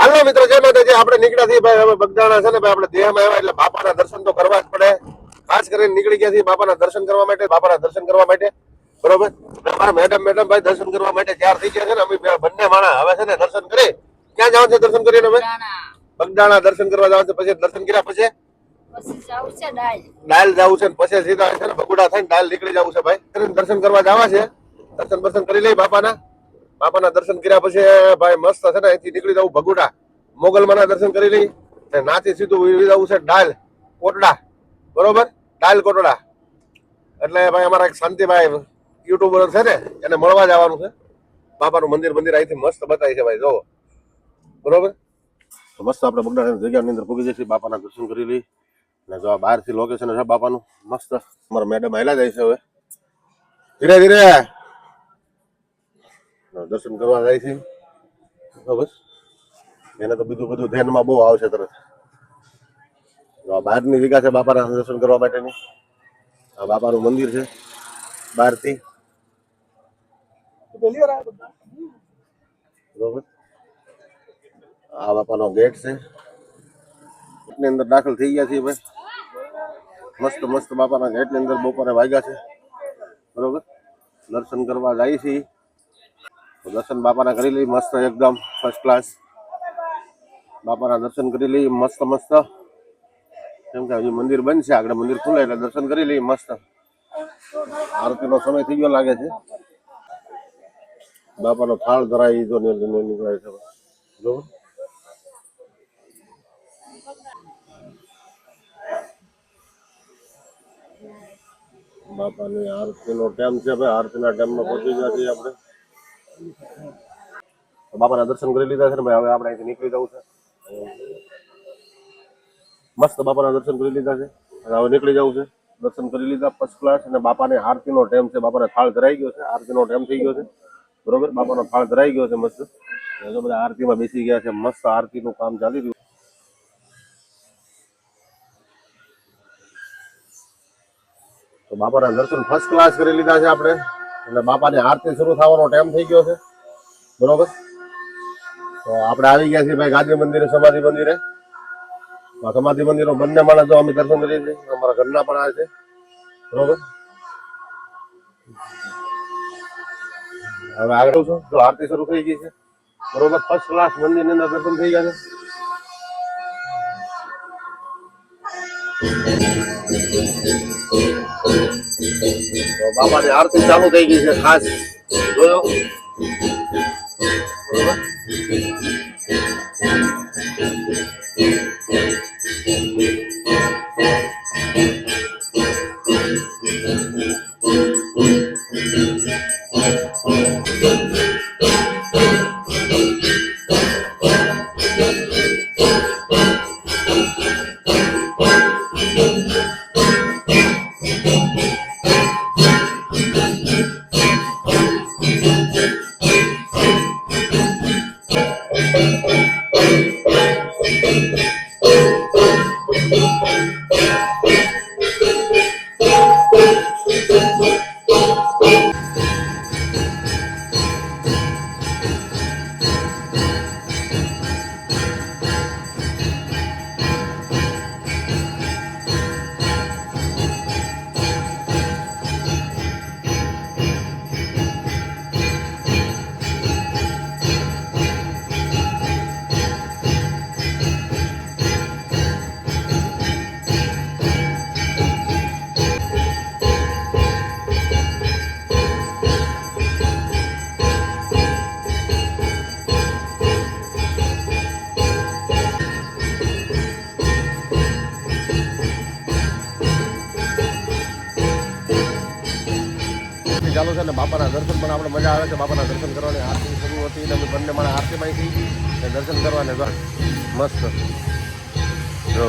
હાલો મિત્રો જય માતાજી. આપણે નીકળ્યા છીએ ભાઈ હવે બગદાણા છે ને ભાઈ આપણે દેહમાં આવ્યા એટલે બાપાના દર્શન તો કરવા જ પડે. ખાસ કરીને નીકળી ગયા છીએ બાપાના દર્શન કરવા માટે બાપાના દર્શન કરવા માટે. બરોબર? અમારા મેડમ મેડમ ભાઈ દર્શન કરવા માટે તૈયાર થઈ ગયા છે ને. અમે બંને માણા હવે છે ને દર્શન કરી. ક્યાં જવાનું છે દર્શન કરીને હવે? બગદાણા દર્શન કરવા જવાનું છે. પછી દર્શન કર્યા પછી? ડાયલ જવું છે પછી સીધા છે ને બગુડા થઈને ડાયલ નીકળી જવું છે ભાઈ. દર્શન કરવા જવા છે. દર્શન દર્શન કરી લઈ બાપાના. બાપાના દર્શન કર્યા પછી ભાઈ મસ્ત છે ને, અહીંથી નીકળી જવું ભગુડા. મોગલમાના દર્શન કરી લઈ ને નાથી સીધું જવું છે ડાલ કોટડા. બરોબર? ડાલ કોટડા. એટલે ભાઈ અમારા એક શાંતિભાઈ યુટ્યુબર છે ને, એને મળવા જવાનું છે. બાપાનું મંદિર મંદિર અહીંથી મસ્ત બતાવી છે ભાઈ જોવો બરોબર? મસ્ત આપણે બગડાની જગ્યાની અંદર પૂગી જઈશું, બાપાના દર્શન કરી લઈ. ને જો બહારથી લોકેશન છે બાપાનું, મસ્ત. અમારા મેડમ આવેલા જાય છે હવે. ધીરે ધીરે. દર્શન કરવા જાય છે. બસ એને તો બીજું બધું ધ્યાનમાં બહુ આવશે તરત. બહારની જગ્યા છે બાપાના દર્શન કરવા માટેની. આ બાપાનું મંદિર છે બહારથી બરોબર? આ બાપાનો ગેટ છે. ની અંદર દાખલ થઈ ગયા છીએ ભાઈ. મસ્ત મસ્ત બાપાના ગેટની અંદર બપોરે વાગ્યા છે. બરોબર? દર્શન કરવા જાય છે. તો દર્શન બાપાના કરી લઈ મસ્ત એકદમ ફર્સ્ટ ક્લાસ બાપાના દર્શન કરી લઈ મસ્ત મસ્ત. કેમ કે હજી મંદિર બંધ છે આગળ મંદિર ખુલે એટલે દર્શન કરી લઈ મસ્ત. આરતીનો સમય થઈ ગયો લાગે છે. બાપાનો થાળ ધરાય જો નીકળે છે બરોબર? બાપાની આરતીનો ટાઈમ છે, ભાઈ. આરતીના ટાઈમમાં પહોંચી ગયા છીએ આપણે. બાપાના દર્શન કરી લીધા છે ને હવે આપણે અહીંથી નીકળી જવું છે. મસ્ત બાપાના દર્શન કરી લીધા છે. અને હવે નીકળી જવું છે. દર્શન કરી લીધા ફર્સ્ટ ક્લાસ અને બાપાને આરતીનો ટાઈમ છે. બાપાને થાળ ધરાઈ ગયો છે. આરતીનો ટાઈમ થઈ ગયો છે. બરોબર? બાપાનો થાળ ધરાઈ ગયો છે મસ્ત. અને બધા આરતીમાં બેસી ગયા છે. મસ્ત આરતીનું કામ ચાલી રહ્યું તો બાપાના દર્શન ફર્સ્ટ ક્લાસ કરી લીધા છે આપણે. એટલે બાપાની આરતી શરૂ થવાનો ટાઈમ થઈ ગયો છે. બરોબર? તો આપણે આવી ગયા છીએ ભાઈ ગાંધી મંદિરે, સમાધિ મંદિરે. સમાધિ મંદિરો બંને માણસ જો અમે દર્શન કરીએ છીએ, અમારા ઘરના પણ આવે છે. બરોબર? હવે આગળ છું જો આરતી શરૂ થઈ ગઈ છે. બરોબર? ફર્સ્ટ ક્લાસ મંદિરની અંદર દર્શન થઈ ગયા છે. તો બાપાની આરતી ચાલુ થઈ ગઈ છે ખાસ. જોયો? છે અને બાપાના દર્શન પણ આપણે મજા આવે છે. બાપાના દર્શન કરવાની આરતી શરૂ હતી અને અમે બંને મારા આરતીમાં થઈ ગઈ. દર્શન કરવાને મસ્ત. જો.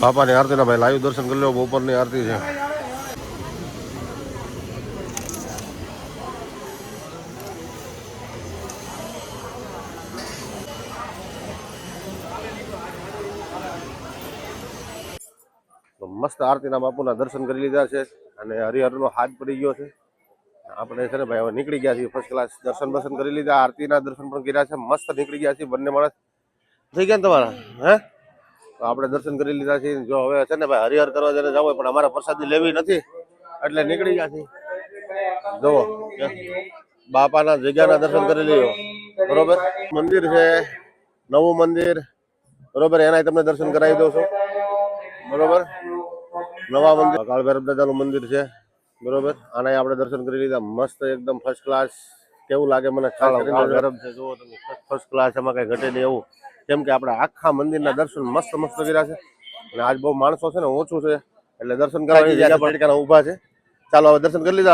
બાપાની આરતીના ભાઈ લાઈવ દર્શન કરી લો, બપોરની આરતી છે. મસ્ત આરતીના બાપુના દર્શન કરી લીધા છે અને હરિહરનો હાથ પડી ગયો છે. આપણે છે ને ભાઈ હવે નીકળી ગયા છીએ. ફર્સ્ટ ક્લાસ દર્શન બર્શન કરી લીધા, આરતીના દર્શન પણ કર્યા છે. મસ્ત નીકળી ગયા છીએ બંને માણસ. થઈ ગયા તમારા? હે? તો આપણે દર્શન કરી લીધા છે જો હવે છે ને ભાઈ હરિહર કરવા જઈને જવું પણ અમારે પ્રસાદી લેવી નથી, એટલે નીકળી ગયા છીએ. જુઓ બાપાના જગ્યાના દર્શન કરી લીધો બરોબર? મંદિર છે, નવું મંદિર. બરોબર? એના તમને દર્શન કરાવી દઉં છું. બરોબર? નવા મંદિર. કાળ ભૈરવ દાદાનું મંદિર છે. બરોબર? આના આપણે દર્શન કરી લીધા. મસ્ત એકદમ ફર્સ્ટ ક્લાસ કેવું લાગે મને? ગરમ છે. જુઓ તમે ફર્સ્ટ ક્લાસ એમાં કઈ ઘટે નહીં એવું. કેમ કે આપણે આખા મંદિરના દર્શન મસ્ત મસ્ત કર્યા છે. અને આજ બહુ માણસો છે ને ઓછું છે. એટલે દર્શન કરવાની જગ્યા પર ઊભા છે. ચાલો હવે દર્શન કરી લીધા.